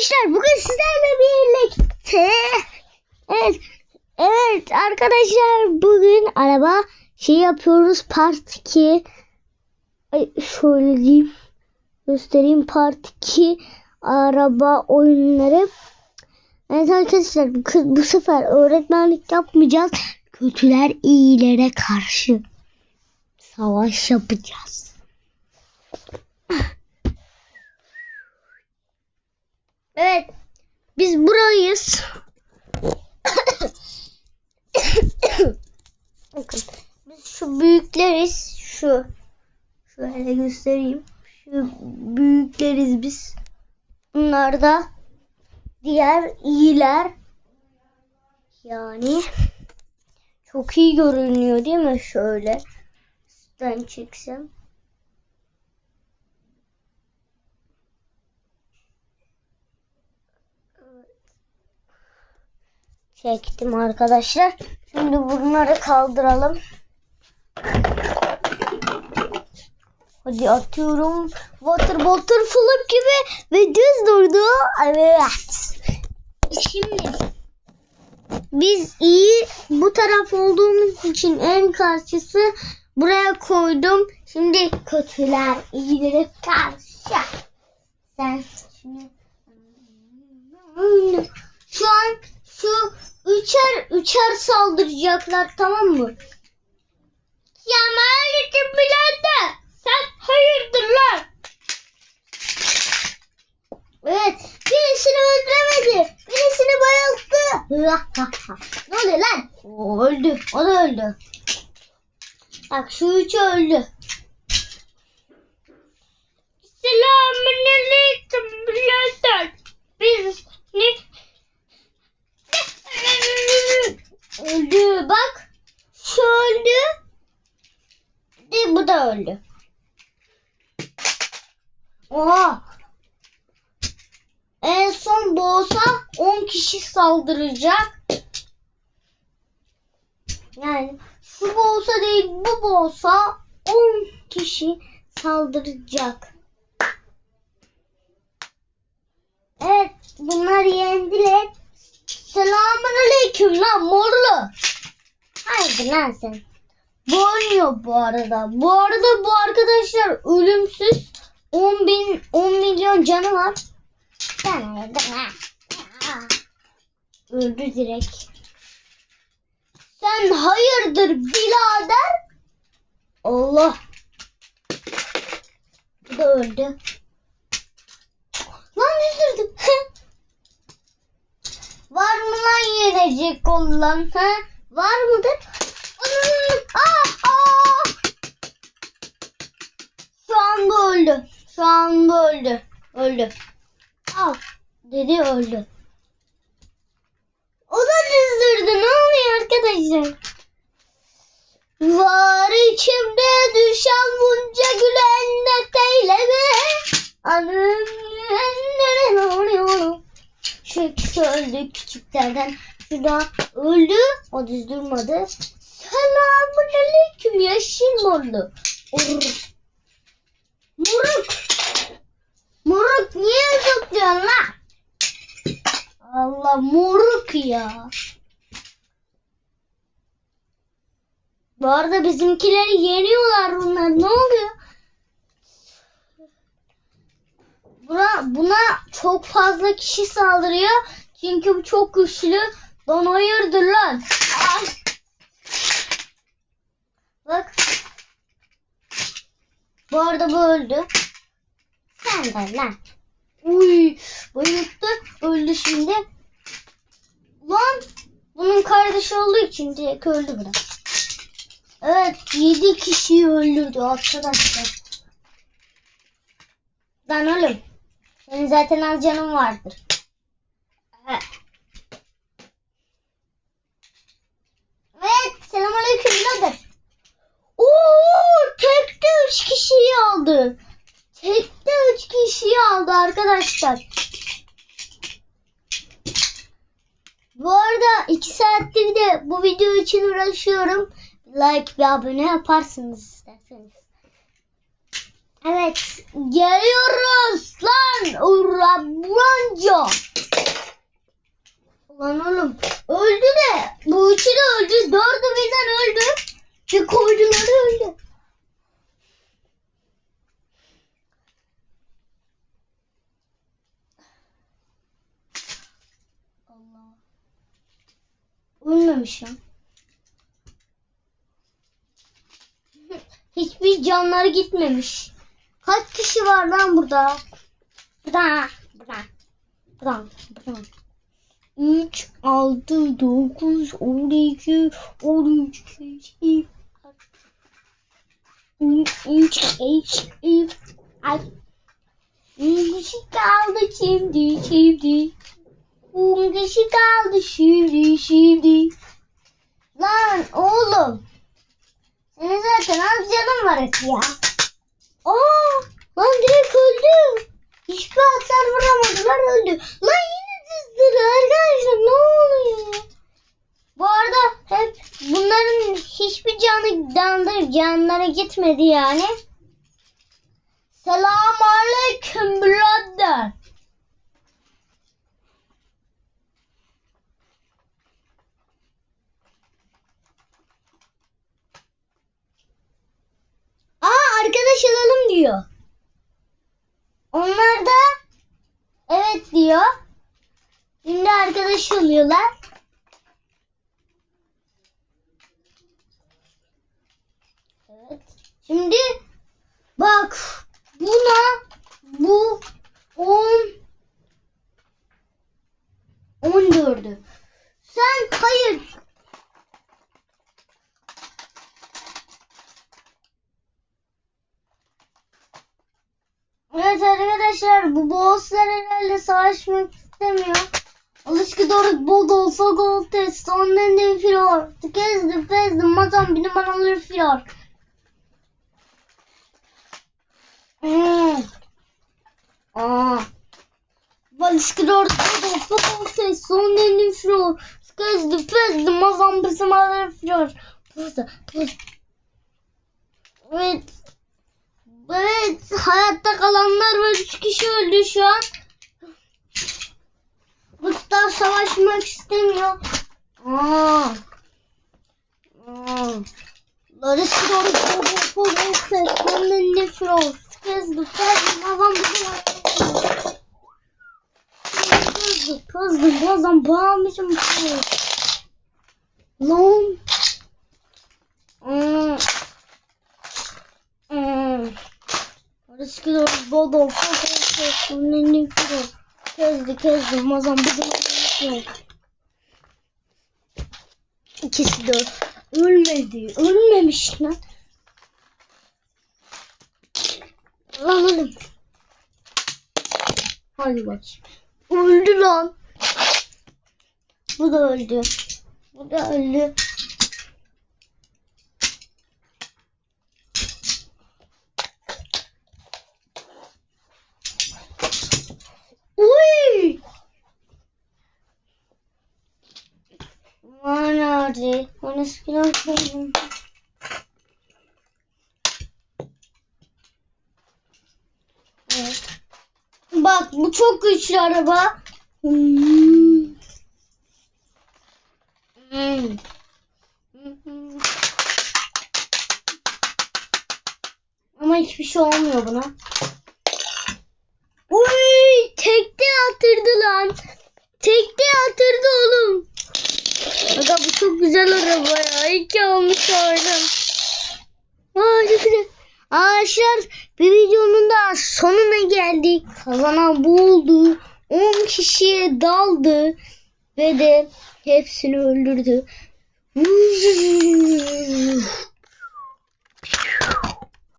arkadaşlar bugün sizlerle birlikte evet evet arkadaşlar bugün araba şey yapıyoruz part 2 Ay, şöyle diyeyim göstereyim part 2 araba oyunları. Evet arkadaşlar bu, bu sefer öğretmenlik yapmayacağız kötüler iyilere karşı savaş yapacağız Evet. Biz burayız. Bakın. Biz şu büyükleriz. Şu. Şöyle göstereyim. Şu büyükleriz biz. Bunlar da diğer iyiler. Yani çok iyi görünüyor değil mi? Şöyle. Üstten çeksem. Çektim arkadaşlar. Şimdi bunları kaldıralım. Hadi atıyorum. Water water flip gibi ve düz durdu. Evet. Şimdi biz iyi bu taraf olduğumuz için en karşısı buraya koydum. Şimdi kötüler iyilere karşı. Sen şimdi şu an şu üçer saldıracaklar tamam mı? Ya malikim birader sen hayırdır lan? Evet birisini öldüremedi. Birisini bayılttı. ne oluyor lan? O öldü. O da öldü. Bak şu üçü öldü. Selamünaleyküm birader. Biz ne öldü bak. Şu öldü. De bu da öldü. Oha. En son boğsa 10 kişi saldıracak. Yani şu boğsa değil bu boğsa 10 kişi saldıracak. Evet bunlar yendiler. Selamun aleyküm lan morlu. Haydi lan sen. Bu oynuyor bu arada. Bu arada bu arkadaşlar ölümsüz. 10 bin 10 milyon canı var. Öldü direkt. Sen hayırdır birader? Allah. Bu da öldü. Lan öldürdüm. Var mı olan? Ha? Var mıdır? Aa, aa! Şu anda öldü. Şu anda öldü. Öldü. Al. Dedi öldü. O da düzdürdü. Ne oluyor arkadaşlar? Var içimde düşen bunca gülen eyleme. Anım ne oluyor? İkisi öldü küçüklerden. Şu da öldü. O düz durmadı. Selamun aleyküm yeşil morlu. Moruk. Moruk niye zıplıyorsun lan? Allah moruk ya. Bu arada bizimkileri yeniyorlar bunlar. Ne oluyor? Buna, buna çok fazla kişi saldırıyor. Çünkü bu çok güçlü. Lan hayırdır lan. Ay. Bak. Bu arada bu öldü. Sen de lan. Uy, bayılttı. Öldü şimdi. Lan. Bunun kardeşi olduğu için direkt öldü biraz. Evet 7 kişiyi öldürdü arkadaşlar. Lan oğlum. Senin zaten az canın vardır. Evet. Evet. Selamünaleyküm birader. Oo, tekte 3 kişiyi aldı. Tekte 3 kişiyi aldı arkadaşlar. Bu arada 2 saattir de bu video için uğraşıyorum. Like ve abone yaparsınız isterseniz. Evet geliyoruz lan Uraburanca. Ulan oğlum öldü de bu üçü de öldü dördü birden öldü. Bir koyduları öldü. Allah. Ölmemiş lan. Hiçbir canları gitmemiş. Kaç kişi var lan burada? Burada, burada, burada, burada. 3, 6, 9, 12, 13 kişi. 3, 5, 3, ay. Kişi kaldı şimdi, şimdi. Kişi kaldı şimdi, şimdi. Lan oğlum. Senin zaten az canın var hep ya. Aa, lan direkt öldü. Hiçbir hasar vuramadılar öldü. Lan dizdiler arkadaşlar ne oluyor? Bu arada hep bunların hiçbir canı canları canları gitmedi yani. Selam aleyküm birader. Aa arkadaş olalım diyor. Onlar da evet diyor. Şimdi arkadaş oluyorlar. Evet. Şimdi bak buna bu 10 14'ü. Sen hayır Evet arkadaşlar bu bosslar herhalde savaşmak istemiyor. Doğru bol olsa gol test ondan da fiyor. Tükezdi fezdi mazam benim analır fiyor. Hmm. Aa. Doğru bol olsa gol test ondan da fiyor. Tükezdi fezdi mazam bizim analır fiyor. Pızdı pızdı. Evet. Evet hayatta kalanlar var. Üç kişi öldü şu an. Mustafa savaşmak istemiyor. Aa. Aa. Larissa doğru bol bol bol bol ses. Ondan ne froz. Kızdı kızdı. Kızdı. Bozan bağımmışım. Lan. Hmm. Hmm. Riski doğru bol bol bol bol Ondan ne froz. Kezdi kezdi mazam bizim yok. İkisi de ölmedi. Ölmemiş lan. Oğlum. Hadi bak. Öldü lan. Bu da öldü. Bu da öldü. Uy! Nerede? Onu eskiden. Bak bu çok güçlü araba. Ama hiçbir şey olmuyor buna. Uy, tekte atırdı lan. Tekte atırdı oğlum. Aga bu çok güzel araba ya. İyi güzel. Arkadaşlar bir videonun da sonuna geldik. Kazanan bu oldu. 10 kişiye daldı. Ve de hepsini öldürdü.